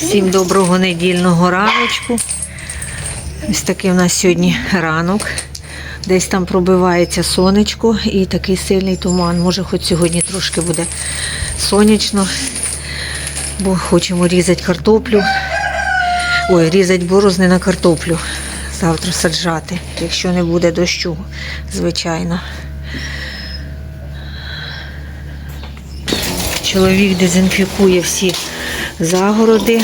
Всім доброго недільного раночку. Ось такий у нас сьогодні ранок. Десь там пробивається сонечко і такий сильний туман. Може, хоч сьогодні трошки буде сонячно, бо хочемо різати картоплю. Ой, різати борозни на картоплю. Завтра саджати, якщо не буде дощу, звичайно. Чоловік дезінфікує всі загороди,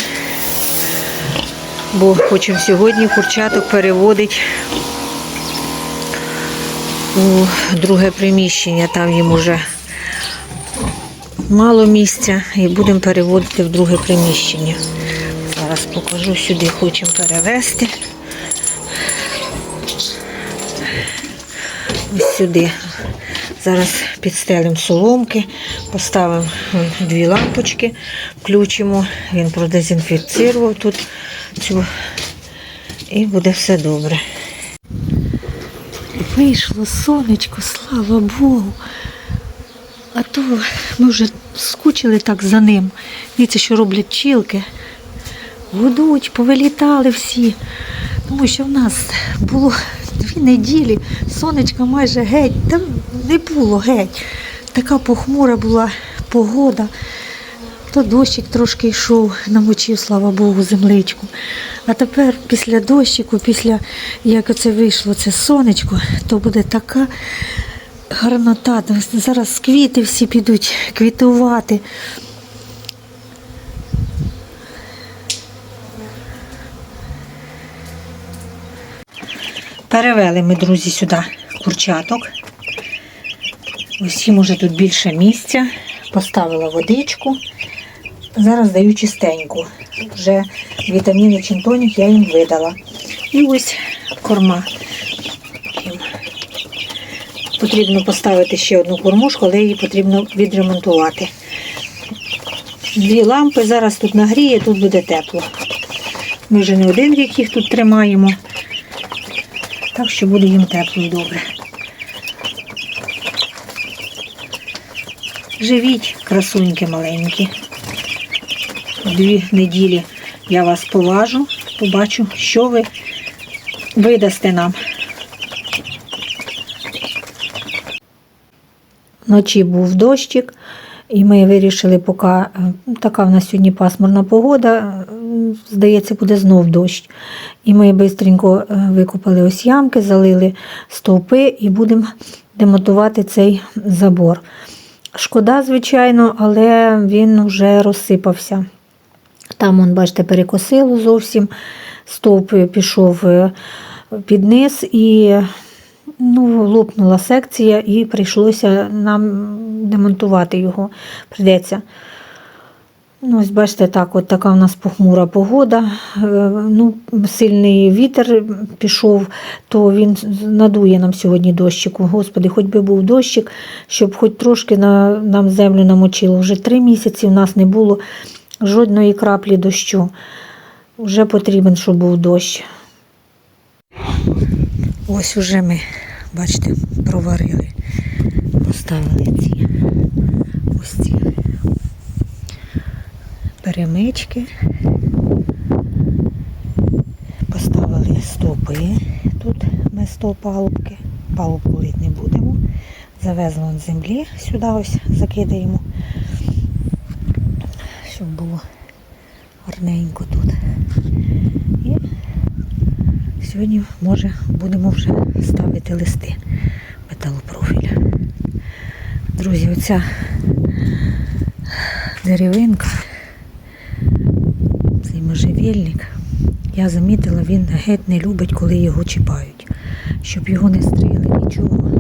бо хочемо сьогодні курчаток переводити у друге приміщення. Там їм уже мало місця і будемо переводити в друге приміщення. Зараз покажу сюди, хочемо перевезти. Ось сюди. Зараз підстелимо соломки, поставимо дві лампочки, включимо. Він продезінфіцірував тут цю і буде все добре. Вийшло сонечко, слава Богу. А то ми вже скучили так за ним. Дивіться, що роблять пчілки. Гудуть, повилітали всі. Тому що в нас було дві неділі, сонечка майже геть, там не було геть. Така похмура була погода. То дощик трошки йшов, намочив, слава Богу, земличку. А тепер після дощику, після як оце вийшло це сонечко, то буде така гарнота. Зараз квіти всі підуть квітувати. Перевели ми, друзі, сюди курчаток. Їм уже тут більше місця. Поставила водичку. Зараз даю чистеньку. Вже вітаміни чинтонік я їм видала. І ось корма. Потрібно поставити ще одну кормушку, але її потрібно відремонтувати. Дві лампи зараз тут нагріє, тут буде тепло. Ми вже не один рік їх тут тримаємо. Так що буде їм тепло і добре. Живіть, красуньки маленькі. Дві неділі я вас поважу, побачу, що ви видасте нам. Вночі був дощик, і ми вирішили, поки е, така в нас сьогодні пасмурна погода, е, здається, буде знов дощ. І ми швидко викопали ось ямки, залили стовпи і будемо демонтувати цей забор. Шкода, звичайно, але він вже розсипався. Там, он, бачите, перекосило зовсім, стовп пішов е, під низ і ну, лопнула секція, і прийшлося нам демонтувати його. Придеться. Ну, ось бачите, так, от така у нас похмура погода. Е, Ну, сильний вітер пішов, то він надує нам сьогодні дощику. Господи, хоч би був дощик, щоб хоч трошки на, нам землю намочило. Вже три місяці в нас не було жодної краплі дощу. Вже потрібен, щоб був дощ. Ось уже ми, бачите, проварили, поставили ці ці перемички. Поставили стовпи. Тут ми стовп палубки. Палубку лить не будемо. Завезли он землі, сюди ось закидаємо, щоб було гарненько тут. І сьогодні, може, будемо вже ставити листи металопрофіля. Друзі, оця деревинка, цей можжевельник, я замітила, він геть не любить, коли його чіпають, щоб його не стріли, нічого.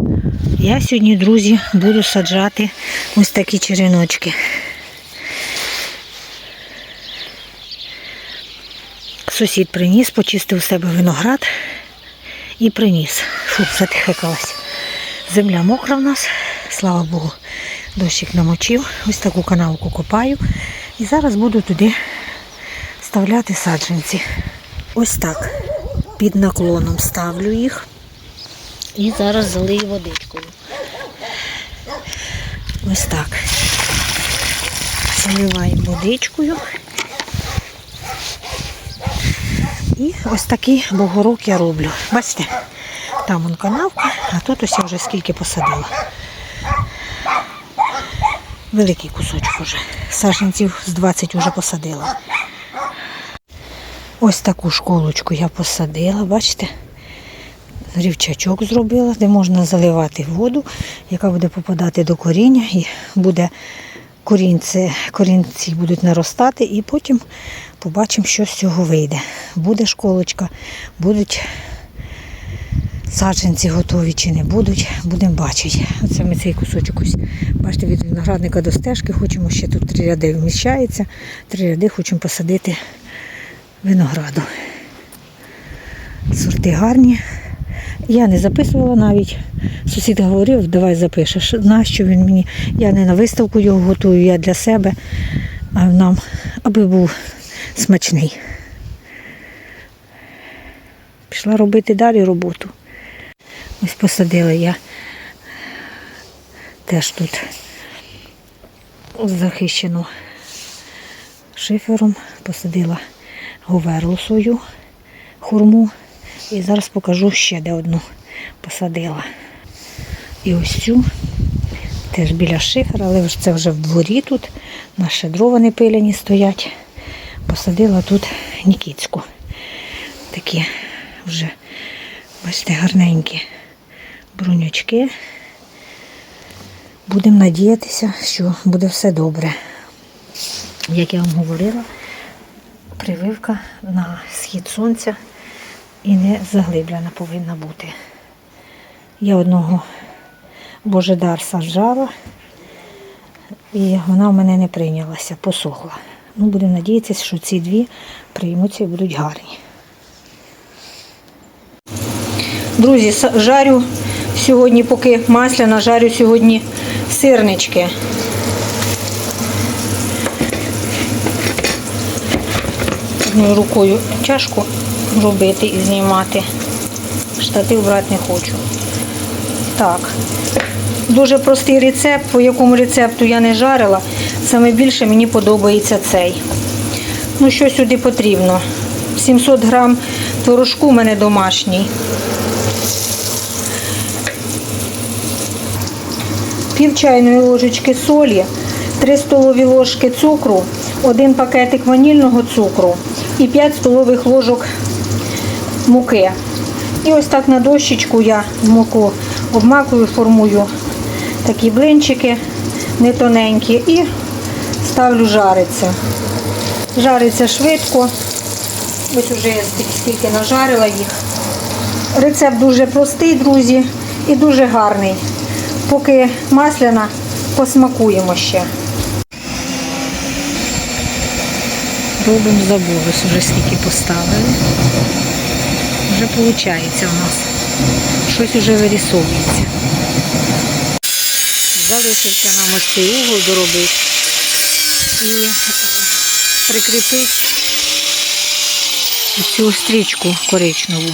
Я сьогодні, друзі, буду саджати ось такі череночки. Сусід приніс, почистив у себе виноград і приніс. Фу, затихикалась. Земля мокра в нас, слава Богу, дощик намочив. Ось таку канавку копаю. І зараз буду туди вставляти саджанці. Ось так. Під наклоном ставлю їх. І зараз залию водичкою. Ось так. Заливаємо водичкою. І ось такий бугорок я роблю. Бачите, там вон канавка, а тут ось я вже скільки посадила. Великий кусочок уже. Саженців з 20 вже посадила. Ось таку школочку я посадила, бачите? Рівчачок зробила, де можна заливати воду, яка буде попадати до коріння і буде корінці, корінці будуть наростати, і потім побачимо, що з цього вийде. Буде школочка, будуть саджанці готові чи не будуть, будемо бачити. Оце ми цей кусочок ось, бачите, від виноградника до стежки хочемо ще тут три ряди вміщається, три ряди хочемо посадити винограду. Сорти гарні. Я не записувала навіть. Сусід говорив, давай запишеш. Нащо він мені? Я не на виставку його готую, я для себе, а нам, аби був смачний. Пішла робити далі роботу. Ось посадила я теж тут захищену шифером, посадила говерлу свою хурму. І зараз покажу ще де одну посадила. І ось цю теж біля шифера, але це вже в дворі тут. Наші дрова не пиляні стоять. Посадила тут Нікітську. Такі вже, бачите, гарненькі брунючки. Будемо надіятися, що буде все добре. Як я вам говорила, прививка на схід сонця і не заглиблена повинна бути. Я одного божедар саджала, і вона в мене не прийнялася, посохла. Ну, будемо надіятися, що ці дві приймуться і будуть гарні. Друзі, жарю сьогодні, поки масляна, жарю сьогодні сирнички. Одною рукою тяжко робити і знімати. Штатив брати не хочу. Так. Дуже простий рецепт, по якому рецепту я не жарила. Саме більше мені подобається цей. Ну, що сюди потрібно? 700 грам творожку у мене домашній. Пів чайної ложечки солі, 3 столові ложки цукру, один пакетик ванільного цукру і 5 столових ложок муки. І ось так на дощечку я муку обмакую, формую такі блинчики не тоненькі і ставлю жариться. Жариться швидко. Ось уже я скільки нажарила їх. Рецепт дуже простий, друзі, і дуже гарний. Поки масляна, посмакуємо ще. Робимо забулось, вже скільки поставили. Вже виходить у нас. Щось вже вирісовується. Залишився нам ось цей угол доробити і е, прикріпити цю стрічку коричневу.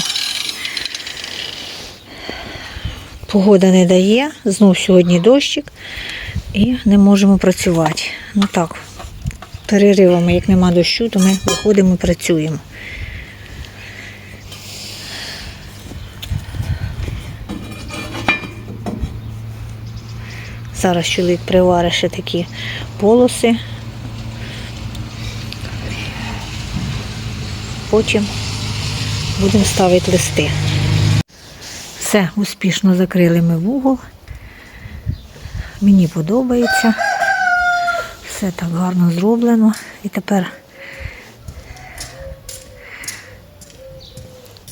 Погода не дає, знов сьогодні дощик і не можемо працювати. Ну так, переривами, як нема дощу, то ми виходимо і працюємо. Зараз чоловік приварить ще такі полоси. Потім будемо ставити листи. Все, успішно закрили ми вугол. Мені подобається. Все так гарно зроблено. І тепер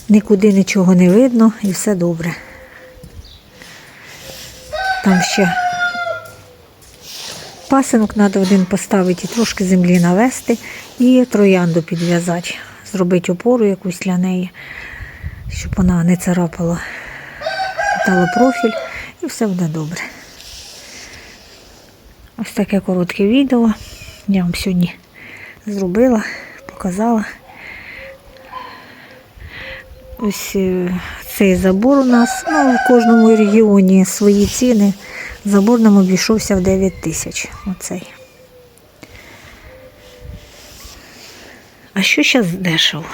нікуди нічого не видно і все добре. Там ще пасинок треба один поставити, і трошки землі навести і троянду підв'язати. Зробити опору якусь для неї, щоб вона не царапала профіль і все буде добре. Ось таке коротке відео. Я вам сьогодні зробила, показала. Ось е, цей забор у нас, ну, в кожному регіоні свої ціни. Забор нам обійшовся в 9 тисяч. Оцей. А що зараз дешево?